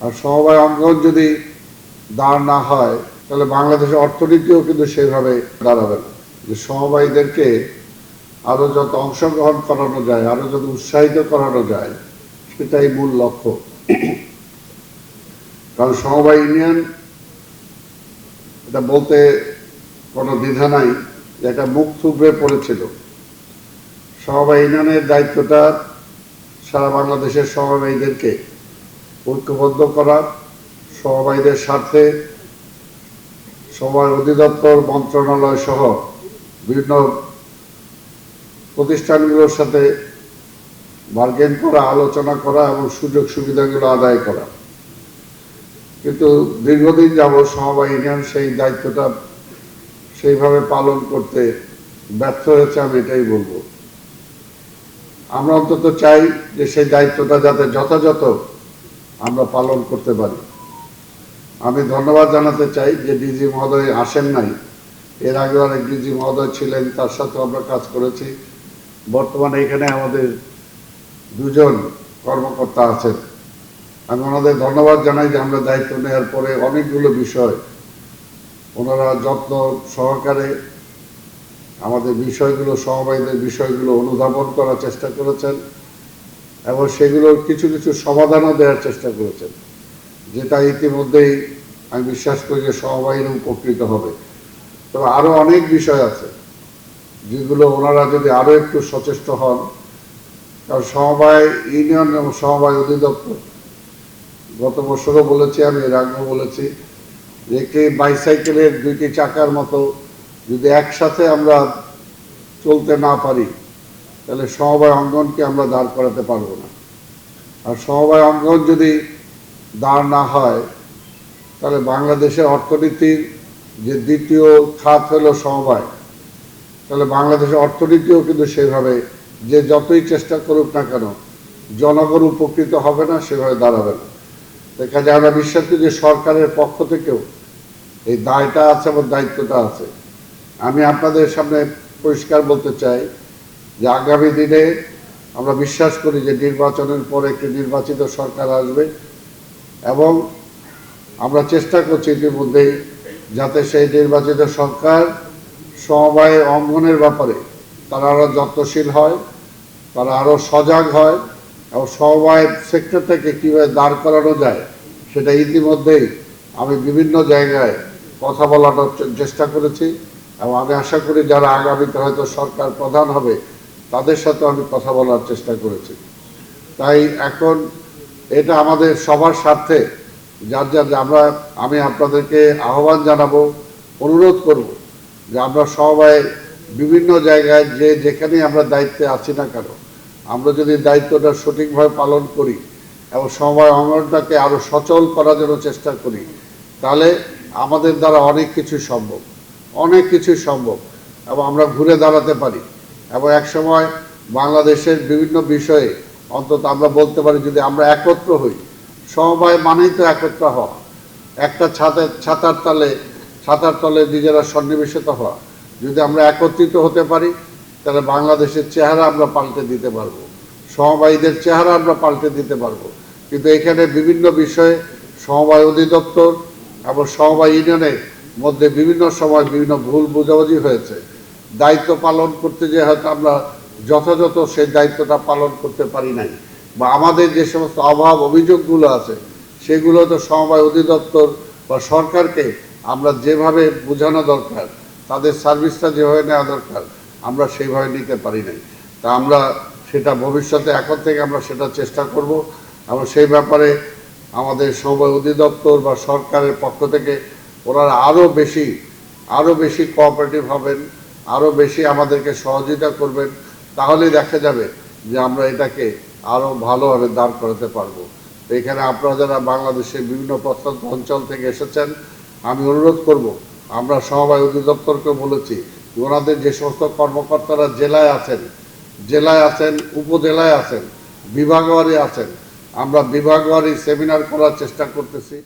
আর সমবায় অঙ্গন যদি দাঁড় না হয়, তাহলে বাংলাদেশের অর্থনীতিও কিন্তু সেইভাবে দাঁড়াবে না। যে সমবায়ীদেরকে আরও যত অংশগ্রহণ করানো যায়, আরও যত উৎসাহিত করানো যায়, সেটাই মূল লক্ষ্য। কারণ সমবায় ইউনিয়ন, এটা বলতে কোনো দ্বিধা নাই, যে একটা মুখ থুবড়ে পড়েছিল। সমবায় ইউনিয়নের দায়িত্বটা সারা বাংলাদেশের সমবায়ীদেরকে ঐক্যবদ্ধ করা সমবায়ীদের স্বার্থে সময় অধিদপ্তর, মন্ত্রণালয় সহ বিভিন্ন প্রতিষ্ঠানগুলোর সাথে বার্গেন করা, আলোচনা করা এবং সুযোগ সুবিধাগুলো আদায় করা। কিন্তু দীর্ঘদিন যাব সমবায় ইউনিয়ন সেই দায়িত্বটা সেইভাবে পালন করতে ব্যর্থ হয়েছে, আমি এটাই বলব। আমরা অন্তত চাই যে সেই দায়িত্বটা যাতে যথাযথ আমরা পালন করতে পারি। আমি ধন্যবাদ জানাতে চাই যে ডিজি মহোদয় আসেন নাই। এর আগে অনেক ডিজি মহোদয় ছিলেন, তার সাথে আমরা কাজ করেছি। বর্তমানে এখানে আমাদের দুজন কর্মকর্তা আছেন। আমি ওনাদের ধন্যবাদ জানাই যে আমরা দায়িত্ব নেওয়ার পরে অনেকগুলো বিষয় ওনারা যত্ন সহকারে আমাদের বিষয়গুলো, সমবায়ীদের বিষয়গুলো অনুধাবন করার চেষ্টা করেছেন। এবং সেগুলোর কিছু কিছু সমাধানও দেওয়ার চেষ্টা করেছেন, যেটা ইতিমধ্যেই আমি বিশ্বাস করি যে সমবায়ীরা উপকৃত হবে। তবে আরও অনেক বিষয় আছে, যেগুলো ওনারা যদি আরও একটু সচেষ্ট হন, কারণ সমবায় ইউনিয়ন এবং সমবায় অধিদপ্তর, গত বছরও বলেছি, আমি এর আগেও বলেছি, যে একটি বাইসাইকেলের দুইটি চাকার মতো যদি একসাথে আমরা চলতে না পারি তাহলে সমবায় অঙ্গনকে আমরা দাঁড় করাতে পারব না। আর সমবায় অঙ্গন যদি দাঁড় না হয়, তাহলে বাংলাদেশের অর্থনীতির যে দ্বিতীয় খাত হলো সমবায়, তাহলে বাংলাদেশের অর্থনীতিও কিন্তু সেভাবে যে যতই চেষ্টা করুক না কেন, জনগণ উপকৃত হবে না, সেভাবে দাঁড়াবে না। দেখা যায় আমরা বিশ্বাস করি যে সরকারের পক্ষ থেকেও এই দায়টা আছে এবং দায়িত্বটা আছে। আমি আপনাদের সামনে পরিষ্কার বলতে চাই যে আগামী দিনে আমরা বিশ্বাস করি যে নির্বাচনের পরে একটি নির্বাচিত সরকার আসবে এবং আমরা চেষ্টা করছি ইতিমধ্যেই যাতে সেই নির্বাচিত সরকার সমবায় অঙ্গনের ব্যাপারে তারা আরও যত্নশীল হয়, তারা আরও সজাগ হয় এবং সমবায় সেক্টরটাকে কীভাবে দাঁড় করানো যায় সেটা ইতিমধ্যেই আমি বিভিন্ন জায়গায় কথা বলার চে- চেষ্টা করেছি এবং আমি আশা করি যারা আগামীতে হয়তো সরকার প্রধান হবে তাদের সাথে আমি কথা বলার চেষ্টা করেছি। তাই এখন এটা আমাদের সবার স্বার্থে, যার যার আমরা, আমি আপনাদেরকে আহ্বান জানাব, অনুরোধ করব যে আমরা সবাই বিভিন্ন জায়গায় যে যেখানে আমরা দায়িত্বে আছি না কেন, আমরা যদি দায়িত্বটা সঠিকভাবে পালন করি এবং সময় অঙ্গনটাকে আরও সচল করার জন্য চেষ্টা করি, তাহলে আমাদের দ্বারা অনেক কিছু সম্ভব, অনেক কিছু সম্ভব এবং আমরা ঘুরে দাঁড়াতে পারি। এবং এক সময় বাংলাদেশের বিভিন্ন বিষয়ে অন্তত আমরা বলতে পারি যদি আমরা একত্র হই, সমবায় মানেই তো একত্র হওয়া। একটা ছাতার ছাতার তলে ছাতার তলে নিজেরা সন্নিবেশিত হওয়া। যদি আমরা একত্রিত হতে পারি, তাহলে বাংলাদেশের চেহারা আমরা পাল্টে দিতে পারব। সমবায়ীদের চেহারা আমরা পাল্টে দিতে পারব। কিন্তু এখানে বিভিন্ন বিষয়ে সমবায় অধিদপ্তর এবং সমবায় ইউনিয়নের মধ্যে বিভিন্ন সময় বিভিন্ন ভুল বোঝাবুঝি হয়েছে। দায়িত্ব পালন করতে যে হয়তো আমরা যথাযথ সেই দায়িত্বটা পালন করতে পারি নাই। বা আমাদের যে সমস্ত অভাব অভিযোগগুলো আছে, সেগুলো তো সমবায় অধিদপ্তর বা সরকারকে আমরা যেভাবে বোঝানো দরকার, তাদের সার্ভিসটা যেভাবে নেওয়া দরকার, আমরা সেইভাবে নিতে পারি নাই। তা আমরা সেটা ভবিষ্যতে এখন থেকে আমরা সেটা চেষ্টা করব এবং সেই ব্যাপারে আমাদের সমবায় অধিদপ্তর বা সরকারের পক্ষ থেকে ওনারা আরও বেশি আরও বেশি কোঅপারেটিভ হবেন। আরও বেশি আমাদেরকে সহযোগিতা করবেন তাহলে দেখা যাবে যে আমরা এটাকে আরও ভালোভাবে দাঁড় করাতে পারব। এখানে আপনারা যারা বাংলাদেশের বিভিন্ন প্রত্যন্ত অঞ্চল থেকে এসেছেন, আমি অনুরোধ করব, আমরা সমবায় অধিদপ্তরকে বলেছি, ওনাদের যে সমস্ত কর্মকর্তারা জেলায় আছেন জেলায় আছেন, উপজেলায় আছেন, বিভাগওয়ারি আছেন, আমরা বিভাগওয়ারি সেমিনার করার চেষ্টা করতেছি।